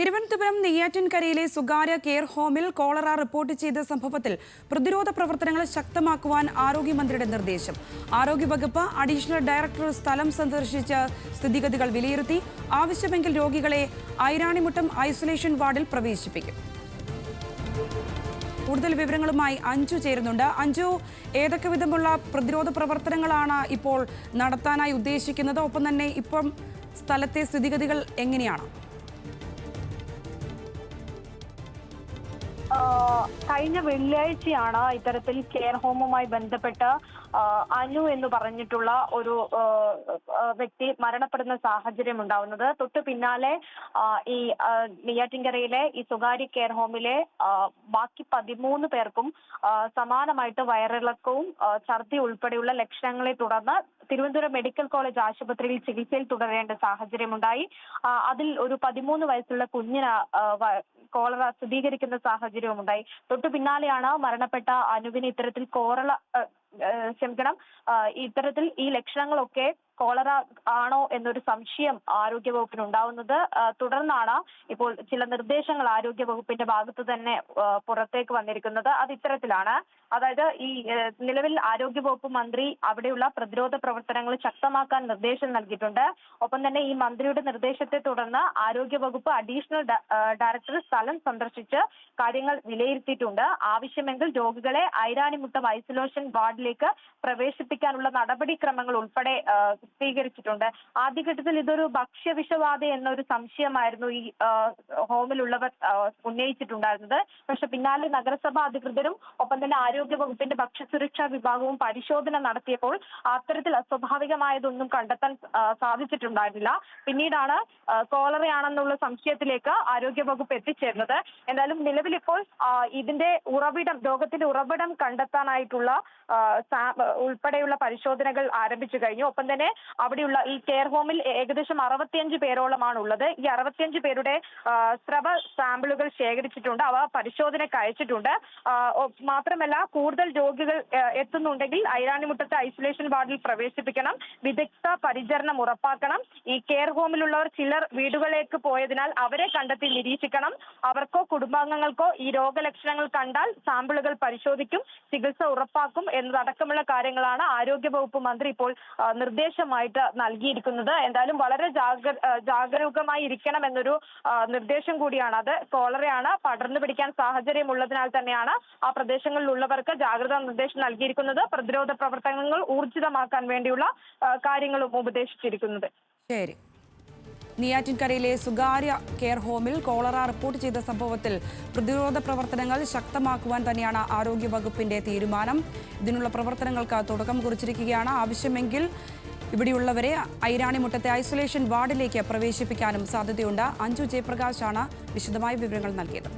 തിരുവനന്തപുരം നെയ്യാറ്റിൻകരയിലെ സ്വകാര്യ കെയർ ഹോമിൽ cholera report ചെയ്ത സംഭവത്തിൽ പ്രതിരോധ പ്രവർത്തനങ്ങൾ ശക്തമാക്കുവാൻ ആരോഗ്യമന്ത്രിയുടെ നിർദ്ദേശം. ആരോഗ്യവകുപ്പ് അഡീഷണൽ ഡയറക്ടർ സ്ഥലം സന്ദർശിച്ച് സ്ഥിതിഗതികൾ വിലയിരുത്തി ആവശ്യമെങ്കിൽ രോഗികളെ ഐരാണിമുട്ടം ഐസൊലേഷൻ വാർഡിൽ പ്രവേശിപ്പിക്കും. കൂടുതൽ വിവരങ്ങളുമായി അഞ്ചു ചേരുന്നുണ്ട്. അഞ്ചു ഏതൊക്കെ വിധമുള്ള പ്രതിരോധ പ്രവർത്തനങ്ങളാണ് ഇപ്പോൾ നടത്താനായി ഉദ്ദേശിക്കുന്നത്? ഒപ്പം തന്നെ ഇപ്പം സ്ഥലത്തെ സ്ഥിതിഗതികൾ എങ്ങനെയാണ്? കഴിഞ്ഞ വെള്ളിയാഴ്ചയാണ് ഇത്തരത്തിൽ കെയർ ഹോമുമായി ബന്ധപ്പെട്ട് അനു എന്ന് പറഞ്ഞിട്ടുള്ള ഒരു വ്യക്തി മരണപ്പെടുന്ന സാഹചര്യം ഉണ്ടാവുന്നത്. തൊട്ടു പിന്നാലെ ഈ നെയ്യാറ്റിൻകരയിലെ ഈ സ്വകാര്യ കെയർ ഹോമിലെ ബാക്കി പതിമൂന്ന് പേർക്കും സമാനമായിട്ട് വയറിളക്കവും ഛർദി ഉൾപ്പെടെയുള്ള ലക്ഷണങ്ങളെ തുടർന്ന് തിരുവനന്തപുരം മെഡിക്കൽ കോളേജ് ആശുപത്രിയിൽ ചികിത്സയിൽ തുടരേണ്ട സാഹചര്യമുണ്ടായി. അതിൽ ഒരു പതിമൂന്ന് വയസ്സുള്ള കുഞ്ഞിന് കോളറ സ്ഥിരീകരിക്കുന്ന സാഹചര്യവും ഉണ്ടായി തൊട്ടു പിന്നാലെയാണ് മരണപ്പെട്ട അനുവിന് ഇത്തരത്തിൽ കോറള ക്ഷമിക്കണം. ഇത്തരത്തിൽ ഈ ലക്ഷണങ്ങളൊക്കെ കോളറ ആണോ എന്നൊരു സംശയം ആരോഗ്യവകുപ്പിന് ഉണ്ടാവുന്നത് തുടർന്നാണ് ഇപ്പോൾ ചില നിർദ്ദേശങ്ങൾ ആരോഗ്യവകുപ്പിന്റെ ഭാഗത്ത് തന്നെ പുറത്തേക്ക് വന്നിരിക്കുന്നത്. അത് ഇത്തരത്തിലാണ്. അതായത് ഈ നിലവിൽ ആരോഗ്യവകുപ്പ് മന്ത്രി അവിടെയുള്ള പ്രതിരോധ പ്രവർത്തനങ്ങൾ ശക്തമാക്കാൻ നിർദ്ദേശം നൽകിയിട്ടുണ്ട്. ഒപ്പം തന്നെ ഈ മന്ത്രിയുടെ നിർദ്ദേശത്തെ തുടർന്ന് ആരോഗ്യവകുപ്പ് അഡീഷണൽ ഡയറക്ടർ സ്ഥലം സന്ദർശിച്ച് കാര്യങ്ങൾ വിലയിരുത്തിയിട്ടുണ്ട്. ആവശ്യമെങ്കിൽ രോഗികളെ ഐരാണിമുട്ടം ഐസൊലേഷൻ വാർഡിലേക്ക് പ്രവേശിപ്പിക്കാനുള്ള നടപടിക്രമങ്ങൾ ഉൾപ്പെടെ ആഹ് സ്വീകരിച്ചിട്ടുണ്ട് ആദ്യഘട്ടത്തിൽ ഇതൊരു ഭക്ഷ്യവിഷബാധ എന്നൊരു സംശയമായിരുന്നു ഈ ഹോമിലുള്ളവർ ഉന്നയിച്ചിട്ടുണ്ടായിരുന്നത്. പക്ഷെ പിന്നാലെ നഗരസഭാ അധികൃതരും ഒപ്പം തന്നെ ആരോഗ്യ വകുപ്പിന്റെ ഭക്ഷ്യസുരക്ഷാ വിഭാഗവും പരിശോധന നടത്തിയപ്പോൾ അത്തരത്തിൽ അസ്വാഭാവികമായതൊന്നും കണ്ടെത്താൻ സാധിച്ചിട്ടുണ്ടായിരുന്നില്ല. പിന്നീടാണ് കോളറയാണെന്നുള്ള സംശയത്തിലേക്ക് ആരോഗ്യ വകുപ്പ് എത്തിച്ചേർന്നത്. എന്തായാലും നിലവിൽ ഇപ്പോൾ ഇതിന്റെ ഉറവിടം രോഗത്തിന്റെ ഉറവിടം കണ്ടെത്താനായിട്ടുള്ള ഉൾപ്പെടെയുള്ള പരിശോധനകൾ ആരംഭിച്ചു കഴിഞ്ഞു. ഒപ്പം തന്നെ അവിടെയുള്ള ഈ കെയർ ഹോമിൽ ഏകദേശം അറുപത്തിയഞ്ച് പേരോളമാണ് ഉള്ളത് ഈ അറുപത്തിയഞ്ച് പേരുടെ സ്രവ സാമ്പിളുകൾ ശേഖരിച്ചിട്ടുണ്ട്. അവ പരിശോധനയ്ക്ക് അയച്ചിട്ടുണ്ട്. മാത്രമല്ല കൂടുതൽ രോഗികൾ എത്തുന്നുണ്ടെങ്കിൽ ഐരാണിമുട്ടത്തെ ഐസൊലേഷൻ വാർഡിൽ പ്രവേശിപ്പിക്കണം. വിദഗ്ധ പരിചരണം ഉറപ്പാക്കണം. ഈ കെയർ ഹോമിലുള്ളവർ ചിലർ വീടുകളിലേക്ക് പോയതിനാൽ അവരെ കണ്ടെത്തി നിരീക്ഷിക്കണം. അവർക്കോ കുടുംബാംഗങ്ങൾക്കോ ഈ രോഗലക്ഷണങ്ങൾ കണ്ടാൽ സാമ്പിളുകൾ പരിശോധിക്കും ചികിത്സ ഉറപ്പാക്കും എന്നതടക്കമുള്ള കാര്യങ്ങളാണ് ആരോഗ്യ വകുപ്പ് മന്ത്രി ഇപ്പോൾ ആ, നിർദ്ദേശമായിട്ട് നൽകിയിരിക്കുന്നത്. എന്തായാലും വളരെ ജാഗ്ര ജാഗരൂകമായി ഇരിക്കണം എന്നൊരു നിർദ്ദേശം കൂടിയാണ്. അത് കോളറയാണ് പടർന്നു പിടിക്കാൻ സാഹചര്യം ഉള്ളതിനാൽ തന്നെയാണ് ആ പ്രദേശങ്ങളിലുള്ളവർക്ക് ജാഗ്രതാ നിർദ്ദേശം നൽകിയിരിക്കുന്നത്. പ്രതിരോധ പ്രവർത്തനങ്ങൾ ഊർജിതമാക്കാൻ വേണ്ടിയുള്ള കാര്യങ്ങളും ഉപദേശിച്ചിരിക്കുന്നത്. ശരി. നെയ്യാറ്റിൻകരയിലെ സ്വകാര്യ കെയർ ഹോമിൽ കോളറ റിപ്പോർട്ട് ചെയ്ത സംഭവത്തിൽ പ്രതിരോധ പ്രവർത്തനങ്ങൾ ശക്തമാക്കുവാൻ തന്നെയാണ് ആരോഗ്യവകുപ്പിന്റെ തീരുമാനം. ഇതിനുള്ള പ്രവർത്തനങ്ങൾക്ക് തുടക്കം കുറിച്ചിരിക്കുകയാണ്. ആവശ്യമെങ്കിൽ ഇവിടെയുള്ളവരെ ഐരാണിമുട്ടത്തെ ഐസൊലേഷൻ വാർഡിലേക്ക് പ്രവേശിപ്പിക്കാനും സാധ്യതയുണ്ട്. അഞ്ജു ജയപ്രകാശാണ് വിശദമായ വിവരങ്ങൾ നൽകിയത്.